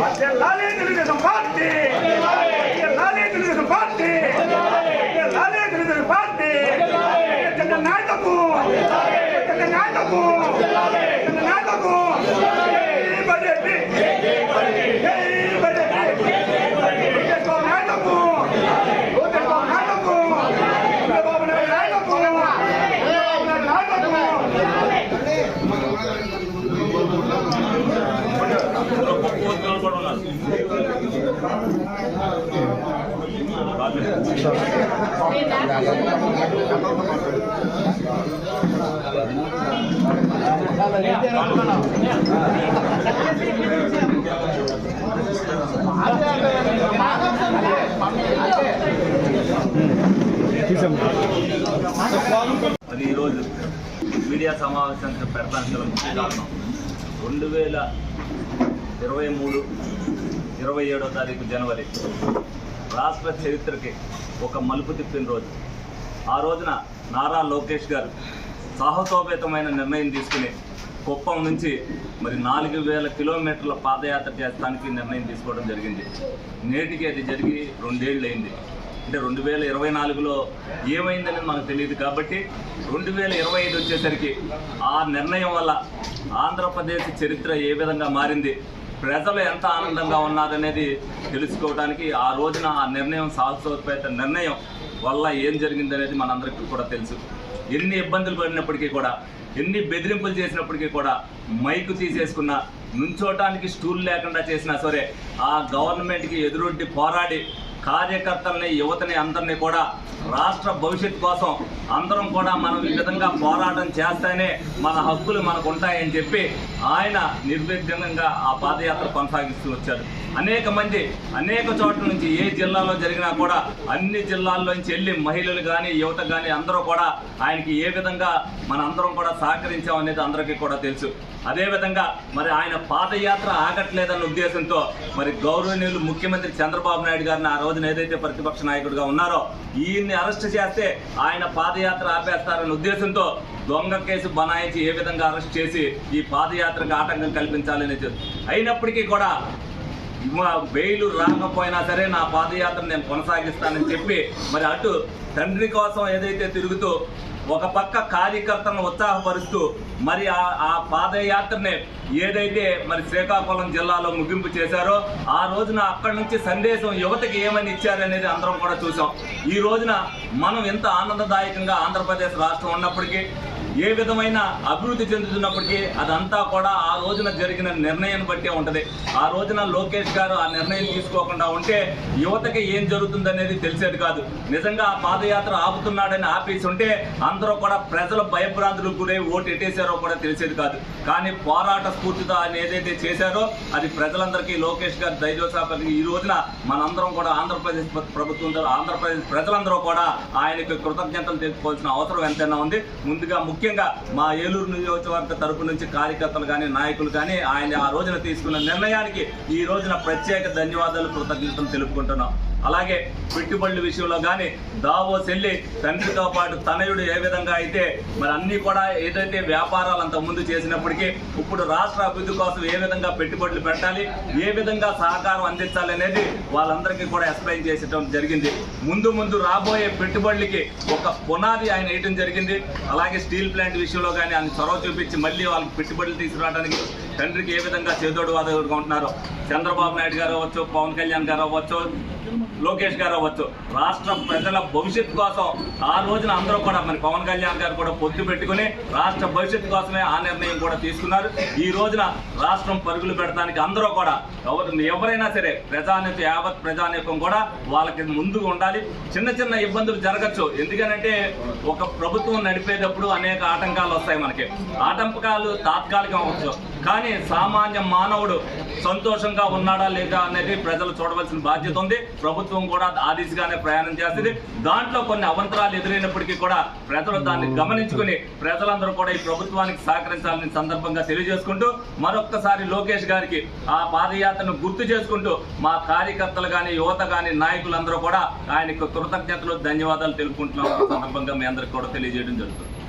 వర్ధిల్లాలి తెలుగుదేశం పార్టీ వర్ధిల్లాలి తెలుగుదేశం పార్టీ వర్ధిల్లాలి తెలుగుదేశం పార్టీ జగన్ నాయకత్వం జగన్ నాయకత్వం జగన్ నాయకత్వం జై బడ్జెట్ జై బడ్జెట్ లోకేష్ బాబు నాయకత్వం లోకేష్ బాబు నాయకత్వం చంద్రబాబు నాయుడు నాయకత్వం చంద్రబాబు నాయుడు నాయకత్వం అది ఈరోజు మీడియా సమావేశానికి పెట్టడానికి ముఖ్య కారణం. రెండు వేల ఇరవై మూడు ఇరవై ఏడో తారీఖు జనవరి. రాష్ట్ర చరిత్రకి ఒక మలుపు తిప్పిన రోజు. ఆ రోజున నారా లోకేష్ గారు సాహసోపేతమైన నిర్ణయం తీసుకుని కుప్పం నుంచి మరి నాలుగు వేల కిలోమీటర్ల పాదయాత్ర చేస్తానికి నిర్ణయం తీసుకోవడం జరిగింది. నేటికి అది జరిగి రెండేళ్ళు అయింది. అంటే రెండు వేల ఇరవై నాలుగులో ఏమైందని మనకు తెలియదు కాబట్టి రెండు వేల ఇరవై ఐదు వచ్చేసరికి ఆ నిర్ణయం వల్ల ఆంధ్రప్రదేశ్ చరిత్ర ఏ విధంగా మారింది? ప్రజలు ఎంత ఆనందంగా ఉన్నారనేది తెలుసుకోవడానికి ఆ రోజున ఆ నిర్ణయం సాహసోపేత నిర్ణయం వల్ల ఏం జరిగిందనేది మనందరికీ కూడా తెలుసు. ఎన్ని ఇబ్బందులు పడినప్పటికీ కూడా ఎన్ని బెదిరింపులు చేసినప్పటికీ కూడా మైకు తీసేసుకున్న నుంచోటానికి స్టూల్ లేకుండా చేసినా సరే ఆ గవర్నమెంట్కి ఎదురొడ్డి పోరాడి కార్యకర్తల్ని యువతని అందరినీ కూడా రాష్ట్ర భవిష్యత్తు కోసం అందరం కూడా మనం ఈ విధంగా పోరాటం చేస్తేనే మన హక్కులు మనకు ఉంటాయని చెప్పి ఆయన నిర్విఘ్నంగా ఆ పాదయాత్ర కొనసాగిస్తూ వచ్చారు. అనేక మంది అనేక చోట్ల నుంచి ఏ జిల్లాలో జరిగినా కూడా అన్ని జిల్లాల్లోంచి వెళ్ళి మహిళలు కానీ యువత కానీ అందరూ కూడా ఆయనకి ఏ విధంగా మన అందరం కూడా సహకరించాం అనేది అందరికీ కూడా తెలుసు. అదేవిధంగా మరి ఆయన పాదయాత్ర ఆగట్లేదన్న ఉద్దేశంతో మరి గౌరవనీయులు ముఖ్యమంత్రి చంద్రబాబు నాయుడు గారిని ఆ రోజున ఏదైతే ప్రతిపక్ష నాయకుడిగా ఉన్నారో ఈయన్ని అరెస్ట్ చేస్తే ఆయన పాదయాత్ర ఆపేస్తారనే ఉద్దేశంతో దొంగ కేసు బనాయించి ఏ విధంగా అరెస్ట్ చేసి ఈ పాదయాత్రకు ఆటంకం కల్పించాలని అయినప్పటికీ కూడా బెయిలు రాకపోయినా సరే నా పాదయాత్ర నేను కొనసాగిస్తానని చెప్పి మరి అటు తండ్రి కోసం ఏదైతే తిరుగుతూ ఒక పక్క కార్యకర్తలను ఉత్సాహపరుస్తూ మరి ఆ పాదయాత్రనే పాదయాత్రని ఏదైతే మరి శ్రీకాకుళం జిల్లాలో ముగింపు చేశారో ఆ రోజున అక్కడి నుంచి సందేశం యువతకి ఏమని ఇచ్చారనేది అందరం కూడా చూసాం ఈ రోజున మనం ఎంత ఆనందదాయకంగా ఆంధ్రప్రదేశ్ రాష్ట్రం ఉన్నప్పటికీ ఏ విధమైన అభివృద్ధి చెందుతున్నప్పటికీ అదంతా కూడా ఆ రోజున జరిగిన నిర్ణయం బట్టే ఉంటుంది. ఆ రోజున లోకేష్ గారు ఆ నిర్ణయం తీసుకోకుండా ఉంటే యువతకి ఏం జరుగుతుందనేది తెలిసేది కాదు. నిజంగా ఆ పాదయాత్ర ఆపుతున్నాడని ఆపేసి ఉంటే అందరూ కూడా ప్రజల భయభ్రాంతులకు గురై ఓటు ఎట్టేశారో కూడా తెలిసేది కాదు. కానీ పోరాట స్ఫూర్తితో ఆయన ఏదైతే చేశారో అది ప్రజలందరికీ లోకేష్ గారు ధైర్యోత్సాహానికి ఈ రోజున మనందరం కూడా ఆంధ్రప్రదేశ్ ప్రభుత్వం ఆంధ్రప్రదేశ్ ప్రజలందరూ కూడా ఆయనకు కృతజ్ఞతలు తెలుసుకోవాల్సిన అవసరం ఎంతైనా ఉంది. ముందుగా ముఖ్యంగా మా ఏలూరు నియోజకవర్గ తరపు నుంచి కార్యకర్తలు కానీ నాయకులు కానీ ఆయన ఆ రోజున తీసుకున్న నిర్ణయానికి ఈ రోజున ప్రత్యేక ధన్యవాదాలు కృతజ్ఞతలు తెలుపుకుంటున్నాం. అలాగే పెట్టుబడుల విషయంలో కానీ దావోస్ వెళ్ళి తండ్రితో పాటు తనయుడు ఏ విధంగా అయితే మరి అన్ని కూడా ఏదైతే వ్యాపారాలు అంత ముందు చేసినప్పటికీ ఇప్పుడు రాష్ట్ర అభివృద్ధి కోసం ఏ విధంగా పెట్టుబడులు పెట్టాలి ఏ విధంగా సహకారం అందించాలి అనేది వాళ్ళందరికీ కూడా ఎక్స్ప్లెయిన్ చేసడం జరిగింది. ముందు ముందు రాబోయే పెట్టుబడులకి ఒక పునాది ఆయన వేయడం జరిగింది. అలాగే స్టీల్ ప్లాంట్ విషయంలో కానీ ఆయన చొరవ చూపించి మళ్ళీ వాళ్ళకి పెట్టుబడులు తీసుకురావడానికి తండ్రికి ఏ విధంగా చేదోడు వాదోడుగా ఉంటున్నారో చంద్రబాబు నాయుడు గారు అవ్వచ్చు పవన్ కళ్యాణ్ గారు అవ్వచ్చు లోకేష్ గారు అవ్వచ్చు. రాష్ట్ర ప్రజల భవిష్యత్తు కోసం ఆ రోజున అందరూ కూడా మరి పవన్ కళ్యాణ్ గారు కూడా పొత్తు పెట్టుకుని రాష్ట్ర భవిష్యత్తు కోసమే ఆ నిర్ణయం కూడా తీసుకున్నారు. ఈ రోజున రాష్ట్రం పరుగులు పెడతానికి అందరూ కూడా ఎవరు ఎవరైనా సరే ప్రజానిక యావత్ ప్రజానేకం కూడా వాళ్ళకి ముందుగా ఉండాలి. చిన్న చిన్న ఇబ్బందులు జరగచ్చు. ఎందుకనంటే ఒక ప్రభుత్వం నడిపేటప్పుడు అనేక ఆటంకాలు వస్తాయి మనకి. ఆటంకాలు తాత్కాలికం అవ్వచ్చు. కానీ సామాన్య మానవుడు సంతోషంగా ఉన్నాడా లేదా అనేది ప్రజలు చూడవలసిన బాధ్యత ఉంది. ప్రభుత్వం కూడా ఆ దిశగానే ప్రయాణం చేస్తుంది. దాంట్లో కొన్ని అవంతరాలు ఎదురైనప్పటికీ కూడా ప్రజలు దాన్ని గమనించుకుని ప్రజలందరూ కూడా ఈ ప్రభుత్వానికి సహకరించాలని సందర్భంగా తెలియజేసుకుంటూ మరొక్కసారి లోకేష్ గారికి ఆ పాదయాత్రను గుర్తు చేసుకుంటూ మా కార్యకర్తలు కానీ యువత కానీ నాయకులందరూ కూడా ఆయనకు కృతజ్ఞతలు ధన్యవాదాలు తెలుపుకుంటున్నాం సందర్భంగా మీ అందరికి కూడా తెలియజేయడం జరుగుతుంది.